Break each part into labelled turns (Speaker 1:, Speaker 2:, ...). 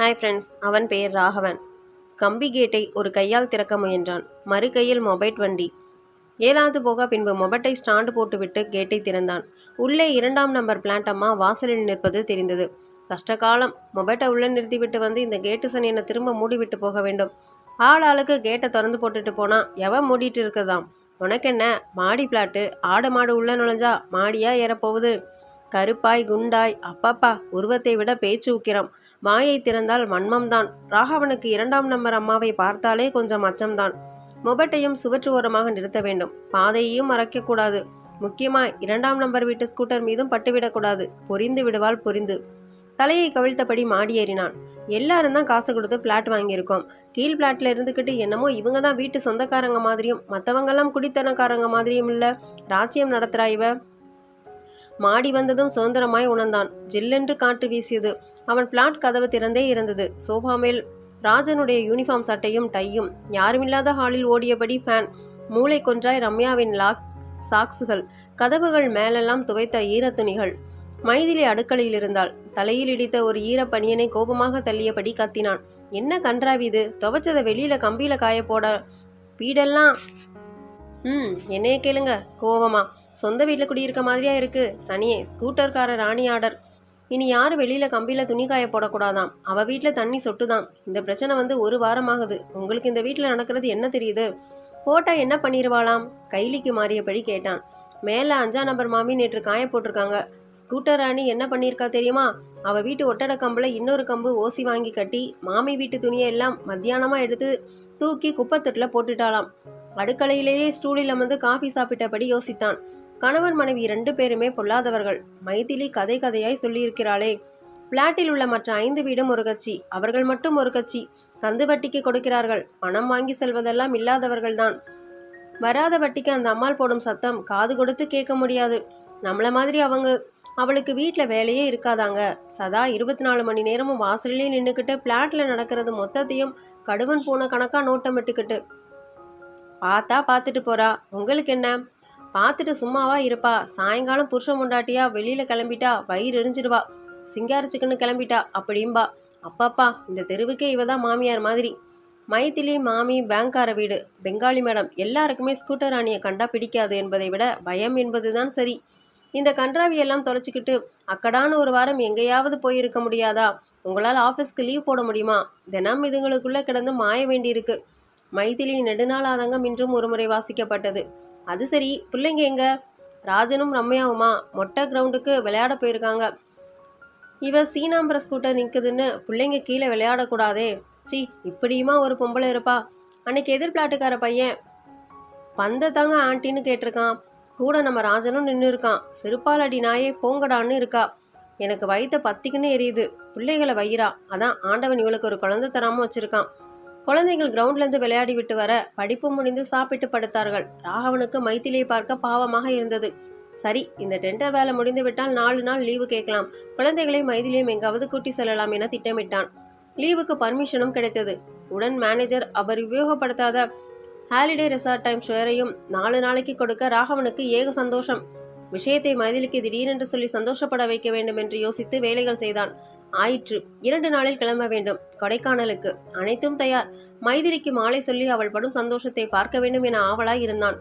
Speaker 1: Hi friends அவன் பெயர் ராகவன். கம்பி கேட்டை ஒரு கையால் திறக்க முயன்றான். மறு கையில் மொபைட் வண்டி. ஏலாது போக பின்பு மொபட்டை ஸ்டாண்டு போட்டுவிட்டு கேட்டை திறந்தான். உள்ளே இரண்டாம் நம்பர் பிளான்ட் அம்மா வாசலில் நிற்பது தெரிந்தது. கஷ்டகாலம் மொபைட்டை உள்ளே நிறுத்திவிட்டு வந்து இந்த கேட்டு சனியனை திரும்ப மூடிவிட்டு போக வேண்டும். ஆள் ஆளுக்கு கேட்டை திறந்து போட்டுட்டு போனால் எவன் மூடிட்டு இருக்கதாம்? உனக்கென்ன? மாடி பிளாட்டு ஆடு மாடு உள்ளே நுழைஞ்சா மாடியா ஏறப்போகுது? கருப்பாய் குண்டாய். அப்பப்பா உருவத்தை விட பேச்சு உக்கிரம். வாயை திறந்தால் மன்மம்தான் ராகவனுக்கு இரண்டாம் நம்பர் அம்மாவை பார்த்தாலே கொஞ்சம் அச்சம்தான். மொபட்டையும் சுவற்று ஓரமாக நிறுத்த வேண்டும். பாதையையும் மறைக்கக்கூடாது முக்கியமாய் இரண்டாம் நம்பர் வீட்டு ஸ்கூட்டர் மீதும் பட்டுவிடக்கூடாது பொரிந்து விடுவாள் பொரிந்து. தலையை கவிழ்த்தபடி மாடி ஏறினான். எல்லாரும் தான் காசு கொடுத்து பிளாட் வாங்கியிருக்கோம். கீழ் பிளாட்ல இருந்துக்கிட்டு என்னமோ இவங்க தான் வீட்டு சொந்தக்காரங்க மாதிரியும் மற்றவங்கெல்லாம் குடித்தனக்காரங்க மாதிரியும் இல்லை. ராஜ்யம் நடத்துகிறா இவ. மாடி வந்ததும் சுதந்திரமாய் உணர்ந்தான். ஜில்லென்று காற்று வீசியது. அவன் பிளாட் கதவு திறந்தே இருந்தது. சோஃபா மேல் ராஜனுடைய யூனிஃபார்ம் சட்டையும் டையும். யாருமில்லாத ஹாலில் ஓடியபடி ஃபேன். மூளை கொன்றாய் ரம்யாவின் லாக் சாக்ஸுகள். கதவுகள் மேலெல்லாம் துவைத்த ஈரத்துணிகள். மைதிலி அடுக்கலையில் இருந்தாள். தலையில் இடித்த ஒரு ஈரப்பனியனை கோபமாக தள்ளியபடி கத்தினான். என்ன கன்றாவி இது? துவைச்சதை வெளியில கம்பியில காய போட வீடெல்லாம் ம் என்னைய கேளுங்க. கோவமா? சொந்த வீட்டில் குடியிருக்க மாதிரியா இருக்கு. சனியே ஸ்கூட்டர்கார ராணி ஆர்டர் இனி யாரும் வெளியில் கம்பியில் துணி காய போடக்கூடாதாம்? அவள் வீட்டில் தண்ணி சொட்டுதாம். இந்த பிரச்சனை வந்து ஒரு வாரமாகுது. உங்களுக்கு இந்த வீட்டில் நடக்கிறது என்ன தெரியுது? போட்டா என்ன பண்ணிடுவாளாம் கைலிக்கு மாறியபடி கேட்டான். மேலே அஞ்சா நம்பர் மாமி நேற்று காய போட்டிருக்காங்க. ஸ்கூட்டர் ராணி என்ன பண்ணியிருக்கா தெரியுமா? அவள் வீட்டு ஒட்டட கம்பில் இன்னொரு கம்பு ஓசி வாங்கி கட்டி மாமி வீட்டு துணியை எல்லாம் மத்தியானமாக எடுத்து தூக்கி குப்பத்தொட்டில் போட்டுட்டாளாம். அடுக்கலையிலேயே ஸ்டூலில் அமர்ந்து காஃபி சாப்பிட்டபடி யோசித்தான். கணவன் மனைவி ரெண்டு பேருமே பொல்லாதவர்கள். மைதிலி கதை கதையாய் சொல்லியிருக்கிறாளே. பிளாட்டில் உள்ள மற்ற ஐந்து வீடும் ஒரு கட்சி. அவர்கள் மட்டும் ஒரு கட்சி. கந்து வட்டிக்கு கொடுக்கிறார்கள். பணம் வாங்கி செல்வதெல்லாம் இல்லாதவர்கள்தான். வராத வட்டிக்கு அந்த அம்மாள் போடும் சத்தம் காது கொடுத்து கேட்க முடியாது. நம்மளை மாதிரி அவங்க அவளுக்கு வீட்டில் வேலையே இருக்காதாங்க. சதா இருபத்தி நாலு மணி நேரமும் வாசல்லே நின்றுக்கிட்டு பிளாட்டில் நடக்கிறது மொத்தத்தையும் கடுவன் பூனை கணக்காக நோட்டமிட்டுக்கிட்டு பார்த்தா பார்த்துட்டு போறா. உங்களுக்கு என்ன? பார்த்துட்டு சும்மாவா இருப்பா. சாயங்காலம் புருஷன் முண்டாட்டியா வெளியில கிளம்பிட்டா வயிறு எரிஞ்சிடுவா. சிங்காரிச்சுக்குன்னு கிளம்பிட்டா அப்படிம்பா. அப்பாப்பா இந்த தெருவுக்கே இவ தான் மாமியார் மாதிரி. மைத்திலி மாமி பேங்கார வீடு பெங்காலி மேடம் எல்லாருக்குமே ஸ்கூட்டர் ராணியை கண்டா பிடிக்காது என்பதை விட பயம் என்பதுதான் சரி. இந்த கன்றாவியெல்லாம் தொலைச்சிக்கிட்டு அக்கடான ஒரு வாரம் எங்கேயாவது போயிருக்க முடியாதா? உங்களால் ஆஃபீஸ்க்கு லீவ் போட முடியுமா? தினம் இதுங்களுக்குள்ளே கிடந்து மாய வேண்டியிருக்கு. மைதிலி நெடுநாளாதங்கம் இன்றும் ஒருமுறை வாசிக்கப்பட்டது. அது சரி பிள்ளைங்க எங்க? ராஜனும் ரம்யாவுமா? மொட்டை கிரவுண்டுக்கு விளையாட போயிருக்காங்க. இவ சீனாம்பர ஸ்கூட்டர் நிற்குதுன்னு பிள்ளைங்க கீழே விளையாடக்கூடாதே. சி இப்படியுமா ஒரு பொம்பளை இருப்பா? அன்னைக்கு எதிர்பிளாட்டுக்கார பையன் பந்தை தாங்க ஆண்டின்னு கேட்டிருக்கான். கூட நம்ம ராஜனும் நின்று இருக்கான் சிறுபால் அடி நாயே போங்கடான்னு இருக்கா. எனக்கு வயிற்ற பத்திக்குன்னு எரியுது. பிள்ளைகளை வயிறா. அதான் ஆண்டவன் இவளுக்கு ஒரு குழந்தை தராமல் வச்சுருக்கான். குழந்தைகள் கிரவுண்ட்லேருந்து விளையாடி விட்டு வர படிப்பு முடிந்து சாப்பிட்டு படுத்தார்கள். ராகவனுக்கு மைத்திலியை பார்க்க பாவமாக இருந்தது. சரி இந்த டெண்டர் வேலை முடிந்து விட்டால் நாலு நாள் லீவு கேட்கலாம். குழந்தைகளை மைதிலியும் எங்காவது கூட்டி செல்லலாம் என திட்டமிட்டான். லீவுக்கு பர்மிஷனும் கிடைத்தது. உடன் மேனேஜர் அவர் உபயோகப்படுத்தாத ஹாலிடே ரிசார்ட் டைம் ஷேரையும் நாலு நாளைக்கு கொடுக்க ராகவனுக்கு ஏக சந்தோஷம். விஷயத்தை மைதிலிக்கு திடீரென்று சொல்லி சந்தோஷப்பட வைக்க வேண்டும் என்று யோசித்து வேலைகள் செய்தான். ஆயிற்று. இரண்டு நாளில் கிளம்ப வேண்டும். கொடைக்கானலுக்கு. அனைத்தும் தயார். மைதிலிக்கு மாலை சொல்லி அவள் படும் சந்தோஷத்தை பார்க்க வேண்டும் என ஆவலாய் இருந்தான்.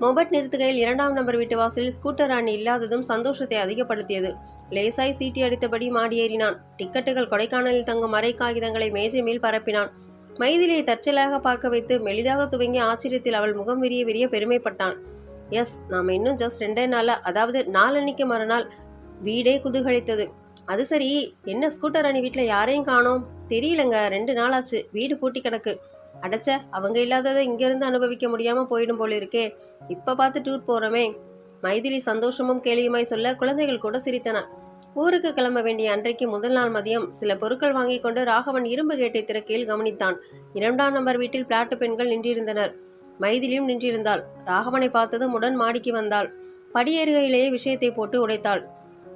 Speaker 1: மொபட் நிறுத்துகையில் இரண்டாம் நம்பர் வீட்டு வாசலில் ஸ்கூட்டர் அணி இல்லாததும் சந்தோஷத்தை அதிகப்படுத்தியது. லேசாய் சீட்டி அடித்தபடி மாடியேறினான் டிக்கெட்டுகள் கொடைக்கானலில் தங்கும் மறை காகிதங்களை மேஜை மேல் பரப்பினான். மைதிலியை தற்செயலாக பார்க்க வைத்து மெளிதாக துவங்கிய ஆச்சரியத்தில் அவள் முகம் விரிய விரிய பெருமைப்பட்டான். எஸ் நாம் இன்னும் ஜஸ்ட் ரெண்டே நாள்ல அதாவது நாளன்னைக்கு மறுநாள் வீடே குதூகலித்தது. அது சரி என்ன ஸ்கூட்டர் அணி வீட்டில் யாரையும் காணோம்? தெரியலங்க ரெண்டு நாளாச்சு வீடு பூட்டி கிடக்கு. அடைச்ச அவங்க இல்லாததை இங்கேருந்து அனுபவிக்க முடியாமல் போயிடும் போல இருக்கே. இப்போ பார்த்து டூர் போகிறோமே மைதிலி சந்தோஷமும் கேலியுமாய் சொல்ல குழந்தைகள் கூட சிரித்தன. ஊருக்கு கிளம்ப வேண்டிய அன்றைக்கு முதல் நாள் மதியம் சில பொருட்கள் வாங்கி கொண்டு ராகவன் இரும்பு கேட்டை திறக்கையில் கவனித்தான். இரண்டாம் நம்பர் வீட்டில் பிளாட்டு பெண்கள் நின்றிருந்தனர். மைதிலியும் நின்றிருந்தாள். ராகவனை பார்த்ததும் உடன் மாடிக்கு வந்தாள். படியேறுகையிலேயே விஷயத்தை போட்டு உடைத்தாள்.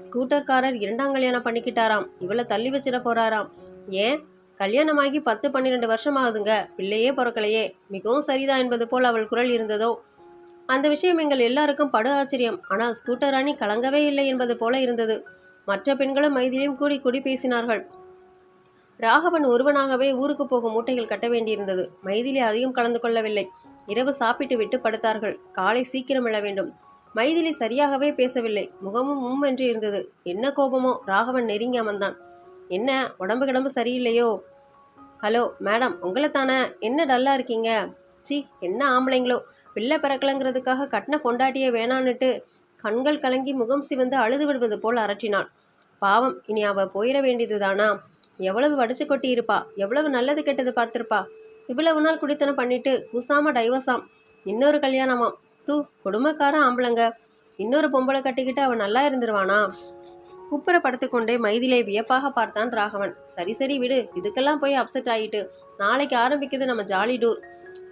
Speaker 1: ஸ்கூட்டர்காரர் இரண்டாம் கல்யாணம் பண்ணிக்கிட்டாராம். இவளை தள்ளி வச்சிட போறாராம். ஏன்? கல்யாணமாகி பத்து பன்னிரெண்டு வருஷம் ஆகுதுங்க பிள்ளையே பிறக்கலையே. மிகவும் சரிதான் என்பது போல் அவள் குரல் இருந்ததோ? அந்த விஷயம் எங்கள் எல்லாருக்கும் படு ஆச்சரியம். ஆனால் ஸ்கூட்டர் அணி கலங்கவே இல்லை என்பது போல இருந்தது. மற்ற பெண்களும் மைதிலையும் கூடி கூடி பேசினார்கள். ராகவன் ஒருவனாகவே ஊருக்கு போகும் மூட்டைகள் கட்ட வேண்டியிருந்தது. மைதிலி அதிகம் கலந்து கொள்ளவில்லை. இரவு சாப்பிட்டு விட்டு படுத்தார்கள். காலை சீக்கிரம் எழ வேண்டும். மைதிலி சரியாகவே பேசவில்லை. முகமும் உம் என்று இருந்தது. என்ன கோபமோ? ராகவன் நெருங்கி அமர்ந்தான். என்ன? உடம்பு கிடம்பு சரியில்லையோ? ஹலோ மேடம் உங்களை தானே என்ன டல்லாக இருக்கீங்க? சி என்ன ஆம்பளைங்களோ? பிள்ளை பிறக்கலங்கிறதுக்காக கட்டின பொண்டாட்டியை வேணான்னுட்டு கண்கள் கலங்கி முகம் சிவந்து அழுது விடுவது போல் அரற்றினாள் பாவம் இனி அவள் போயிட வேண்டியது தானா எவ்வளவு வடிச்சு கொட்டி இருப்பா எவ்வளவு நல்லது கெட்டது பார்த்துருப்பா? இவ்வளவு நாள் குடித்தனம் பண்ணிட்டு குசாம டைவர்ஸாம் இன்னொரு கல்யாணமாம். தூ குடும்பக்காரன் ஆம்பளைங்க. இன்னொரு பொம்பளை கட்டிக்கிட்டு அவன் நல்லா இருந்துருவானா? குப்புற படுத்துக்கொண்டே மைதிலே வியப்பாக பார்த்தான் ராகவன். சரி சரி விடு இதுக்கெல்லாம் போய் அப்செட் ஆகிட்டு நாளைக்கு ஆரம்பிக்குது நம்ம ஜாலி டூர்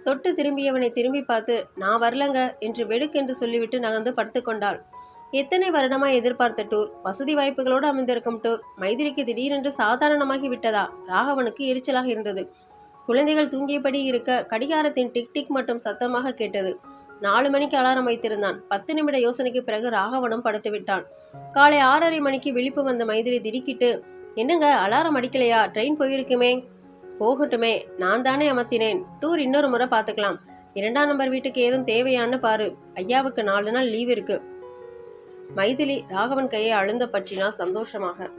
Speaker 1: தொட்டு திரும்பியவனை திரும்பி பார்த்து நான் வரலங்க என்று வெடுக்கென்று சொல்லிவிட்டு நகர்ந்து படுத்துக்கொண்டாள். எத்தனை வருடமாய் எதிர்பார்த்த டூர் வசதி வாய்ப்புகளோடு அமைந்திருக்கும் டூர் மைதிலிக்கு திடீரென்று சாதாரணமாகி விட்டதா? ராகவனுக்கு எரிச்சலாக இருந்தது. குழந்தைகள் தூங்கியபடி இருக்க கடிகாரத்தின் டிக் டிக் மட்டும் சத்தமாக கேட்டது. நாலு மணிக்கு அலாரம் வைத்திருந்தான். பத்து நிமிட யோசனைக்கு பிறகு ராகவனும் படுத்து விட்டான். காலை ஆறரை மணிக்கு விழிப்பு வந்த மைதிலி திடுக்கிட்டு என்னங்க அலாரம் அடிக்கலையா? ட்ரெயின் போயிருக்குமே? போகட்டுமே. நான் தானே அமர்த்தினேன். டூர் இன்னொரு முறை பார்த்துக்கலாம். இரண்டாம் நம்பர் வீட்டுக்கு ஏதும் தேவையான்னு பாரு. ஐயாவுக்கு நாலு நாள் லீவ் இருக்கு. மைதிலி ராகவன் கையை அழுந்த பற்றினால் சந்தோஷமாக